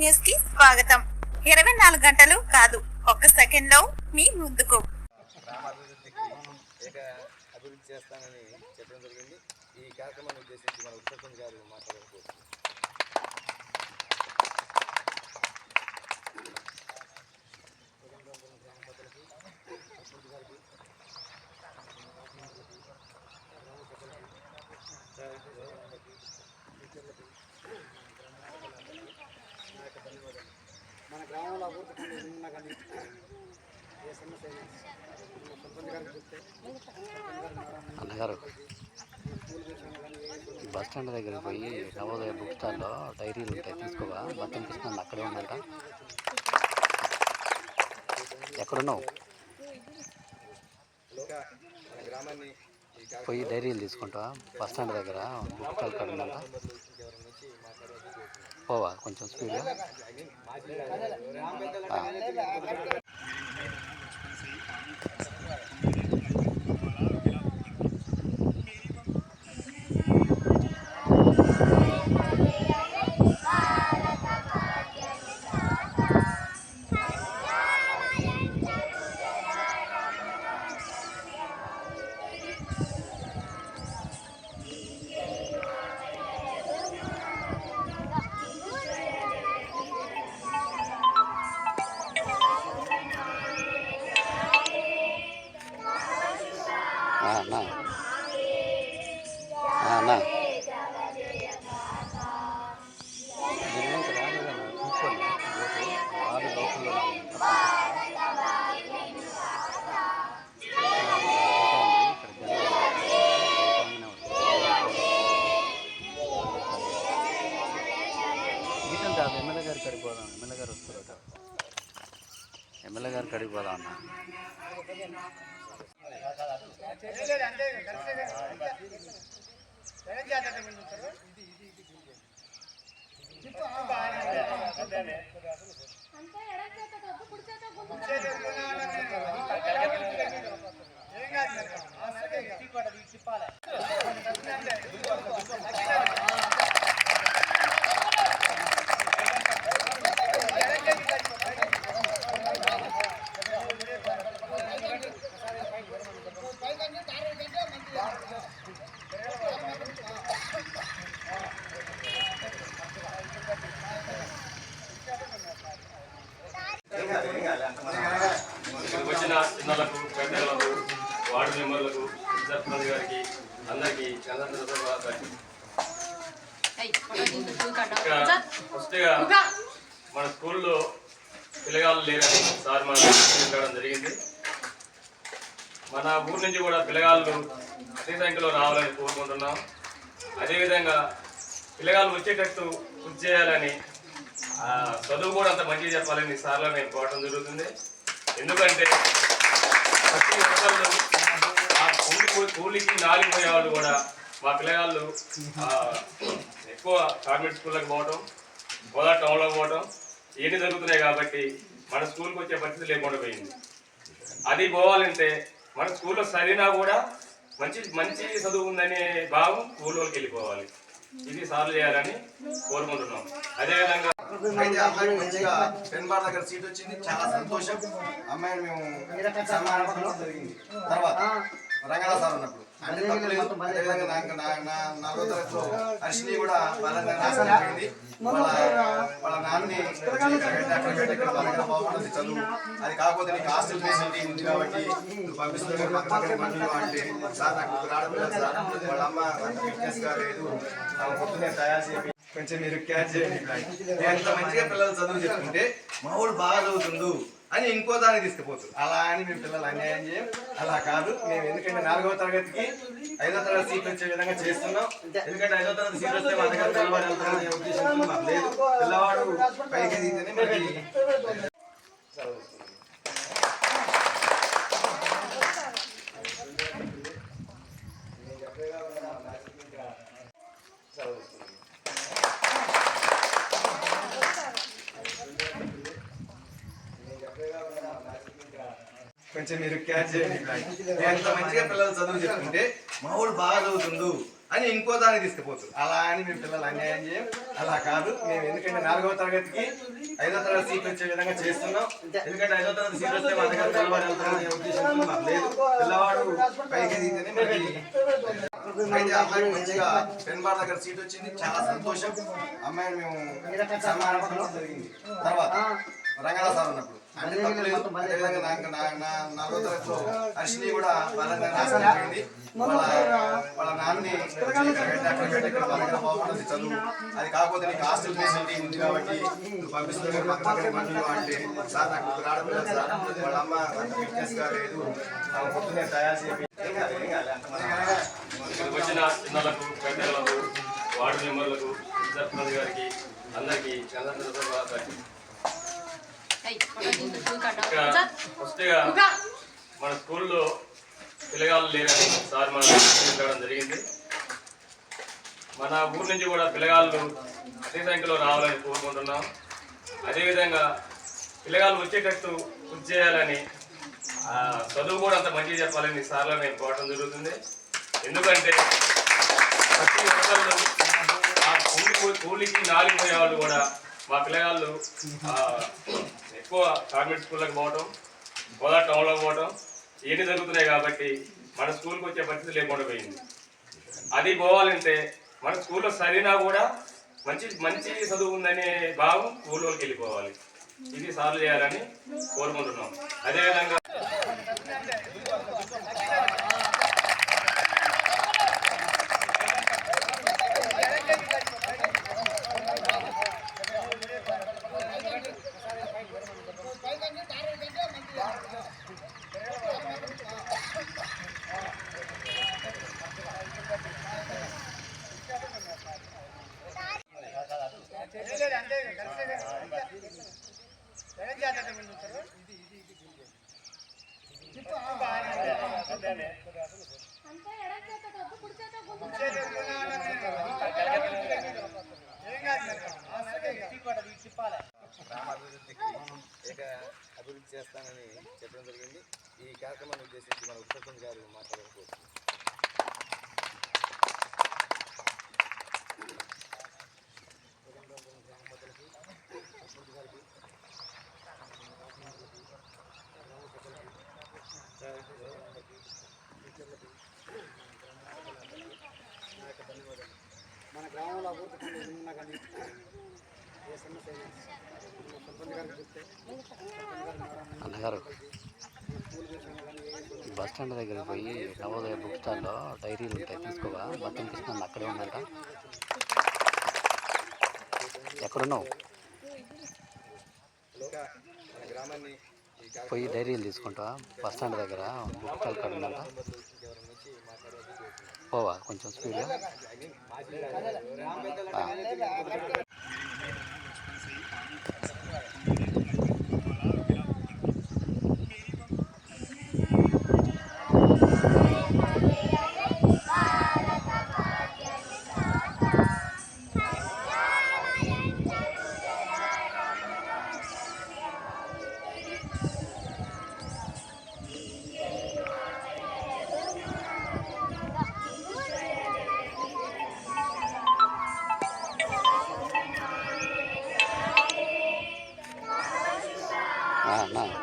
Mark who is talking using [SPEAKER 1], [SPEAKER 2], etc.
[SPEAKER 1] న్యూస్కి స్వాగతం. ఇరవై నాలుగు గంటలు కాదు ఒక్క సెకండ్లో మీ ముందుకు.
[SPEAKER 2] అభివృద్ధి చేస్తానని చెప్పడం జరిగింది. ఈ కార్యక్రమాన్ని ఉద్దేశించి మన ఉత్తరపంచ్ గారు మాట్లాడుకోవచ్చు
[SPEAKER 3] కానీ ఏ సమస్య
[SPEAKER 4] అన్నగారు బస్ స్టాండ్ దగ్గర పోయి నవోదయ బుక్ స్టాల్లో డైరీలు ఉంటాయి తీసుకోవా? బట్టన్ కృష్ణ అక్కడే ఉందంట ఎక్కడున్నావు? పోయి డైరీలు తీసుకుంటావా? బస్ స్టాండ్ దగ్గర బుక్ స్టాల్ కడుందంట ఉందంట
[SPEAKER 2] ఎవరైనా వచ్చి మాట్లాడవచ్చు కోరుతున్నాను
[SPEAKER 4] పోవా కొంచెం స్పీడ్గా ఎమ్మెల్యే గారికి అడిగిపోదాం అన్న
[SPEAKER 5] అంటే ఎడం చేత తప్పు కుడి చేత గుండు
[SPEAKER 6] మన స్కూల్లో పిల్లగాళ్ళు లేరని సార్ మన తెలియడం జరిగింది. మన ఊరు నుంచి కూడా పిల్లగాళ్ళు అతి సంఖ్యలో రావాలని కోరుకుంటున్నాం. అదేవిధంగా పిల్లగాళ్ళు వచ్చేటట్టు కృషి చేయాలని ఆ, చదువు కూడా అంత మంచిగా చెప్పాలని సార్లో నేను కోరడం జరుగుతుంది. ఎందుకంటే ప్రతి ఒక్కళ్ళు ఆ కూలి కూలికి నాలుగు వాళ్ళు కూడా మా పిల్లగాళ్ళు ఎక్కువ కాన్వెంట్ స్కూళ్ళకి పోవటం గోదా టౌన్లోకి పోవటం ఇవన్నీ జరుగుతున్నాయి కాబట్టి మన స్కూల్కి వచ్చే పరిస్థితి లేకుండా పోయింది. అది పోవాలంటే మన స్కూల్లో చదివినా కూడా మంచి మంచి చదువు ఉందనే భావం స్కూల్లోకి వెళ్ళిపోవాలి. ఇది సాల్వ్ చేయాలని కోరుకుంటున్నాం. అదేవిధంగా
[SPEAKER 2] అయితే అమ్మాయి మంచిగా పెన్ బార్ దగ్గర సీట్ వచ్చింది చాలా సంతోషం. అమ్మాయిని మేము సన్మానించడం జరిగింది. తర్వాత రంగనాథ సార్ ఉన్నప్పుడు అంటే తప్పలేదు అదేవిధంగా నాకు నా- నా నాలుగో తరగతిలో హర్షిని కూడా బలంగా నాశనం వాళ్ళ వాళ్ళ అక్కడ పెట్టి ఇక్కడ బాగుంటుంది చదువు. అది కాకపోతే నీకు హాస్టల్ ఫెసిలిటీ ఉంది కాబట్టి నువ్వు పంపిస్తున్నావు అంటే సార్ నాకు సార్. వాళ్ళ అమ్మ ఫిట్నెస్గా లేదు. ఆమె పొద్దున్నే తయారు చేసి కొంచెం మీరు క్యాచ్ చేయండి ఎంత మంచిగా పిల్లలు చదువు చెప్తుంటే మా వాడు బాగా చదువుతుండు అని ఇంకో దానికి తీసుకుపోతుంది. అలా అని మేము పిల్లలు అన్యాయం చేయం. అలా కాదు. మేము ఎందుకంటే నాలుగవ తరగతికి ఐదో తరగతి సీట్ వచ్చే విధంగా చేస్తున్నాం. ఎందుకంటే ఐదో తరగతి సీట్ వస్తే మా దగ్గర పిల్లవాడు వెళ్తారనే ఉద్దేశంతో మాకు లేదు. పిల్లవాడు పైకి ఎదిగితేనే మనకి కొంచెం మీరు క్యాచ్ చేయండి ఎంత మంచిగా పిల్లలు చదువు చెప్తుంటే మా వాడు బాగా చదువుతుండు అని ఇంకో దాన్ని తీసుకుపోతారు అలా అని మేము పిల్లలు అన్యాయం చేయం. అలా కాదు మేము ఎందుకంటే నాలుగవ తరగతికి ఐదో తరగతి సీట్ వచ్చే విధంగా చేస్తున్నాం. ఎందుకంటే ఐదో తరగతి సీట్ వస్తే మా దగ్గర పిల్లవాడు వెళ్తారనే ఉద్దేశంతో మాకు లేదు. పిల్లవాడు పైకి దిగితేనే మనకి అయితే అమ్మాయికి మంచిగా పెన్బార్ దగ్గర సీట్ వచ్చింది. చాలా సంతోషం. అమ్మాయిని మేము సన్మానించడం జరిగింది. తర్వాత రంగనాథ్ సార్ ఉన్నప్పుడు. తరగతిలో కూడా బలంగా నాశనం అయిపోయింది వాళ్ళ వాళ్ళ నాన్నని ఇక్కడ పెట్టి అక్కడ పెట్టి ఇక్కడ వాళ్ళ దగ్గర బాగుంటుంది చదువు. అది కాకపోతే నీకు హాస్టల్ ఫెసిలిటీ ఉంది కాబట్టి నువ్వు పక్కన అంటే సార్ నాకు ఇప్పుడు ఆడపిల్ల సార్. వాళ్ళ అమ్మ అంత ఫిట్నెస్గా లేదు. పొద్దున్నే తయారు
[SPEAKER 6] ఇక్కడికి వచ్చిన చిన్నలకు పెద్దలకు వార్డు మెంబర్లకు సర్పంచ్ గారికి అందరికీ. ఇక్కడ ఫస్ట్గా మన స్కూల్లో పిల్లగాళ్ళు లేరని సార్ మన జరిగింది. మన ఊరు నుంచి కూడా పిల్లగాళ్ళు అదే సంఖ్యలో రావాలని కోరుకుంటున్నాం. అదేవిధంగా పిల్లగాళ్ళు వచ్చేటట్టు కృషి చేయాలని చదువు కూడా అంత మంచిగా చెప్పాలని సార్లో నేను కోరడం జరుగుతుంది. ఎందుకంటే ప్రతి ఒక్కళ్ళు ఆ కూలి కూలికి నాలుగు పోయే వాళ్ళు కూడా మా పిల్లగాళ్ళు ఎక్కువ కాన్వెంట్ స్కూళ్ళకి పోవటం గోదా టౌన్లో పోవటం ఇవన్నీ జరుగుతున్నాయి కాబట్టి మన స్కూల్కి వచ్చే పరిస్థితి లేకుండా పోయింది. అది పోవాలంటే మన స్కూల్లో చదివినా కూడా మంచి మంచి చదువు ఉందనే భావం స్కూల్లోకి వెళ్ళిపోవాలి. ఇది సాల్వ్ చేయాలని కోరుకుంటున్నాం. అదేవిధంగా
[SPEAKER 5] అంతే ఎడం చేత తప్పు కుడి చేత గుంజుతా
[SPEAKER 2] గ్రామాభివృద్ధికి ఏక అభివృద్ధి చేస్తానని చెప్పడం జరిగింది ఈ కార్యక్రమాన్ని ఉద్దేశించి మన ఉపసర్పంచ్ గారు మాట్లాడకపోవచ్చు
[SPEAKER 3] మన గ్రామంలో అభివృద్ధి పనులు ఉన్నా కానీ
[SPEAKER 4] అన్నగారు బస్ స్టాండ్ దగ్గరికి పోయి నవోదయ బుక్ స్టాల్లో డైరీలు ఉంటాయి తీసుకోవా? బట్టలు తీసుకున్నాను అక్కడే ఉందంట. ఎక్కడున్నావు? పోయి డైరీలు తీసుకుంటావా బస్ స్టాండ్ దగ్గర బుక్ స్టాల్ కాడ ఉందంట. పోవా కొంచెం స్పీడ్గా? ఆ.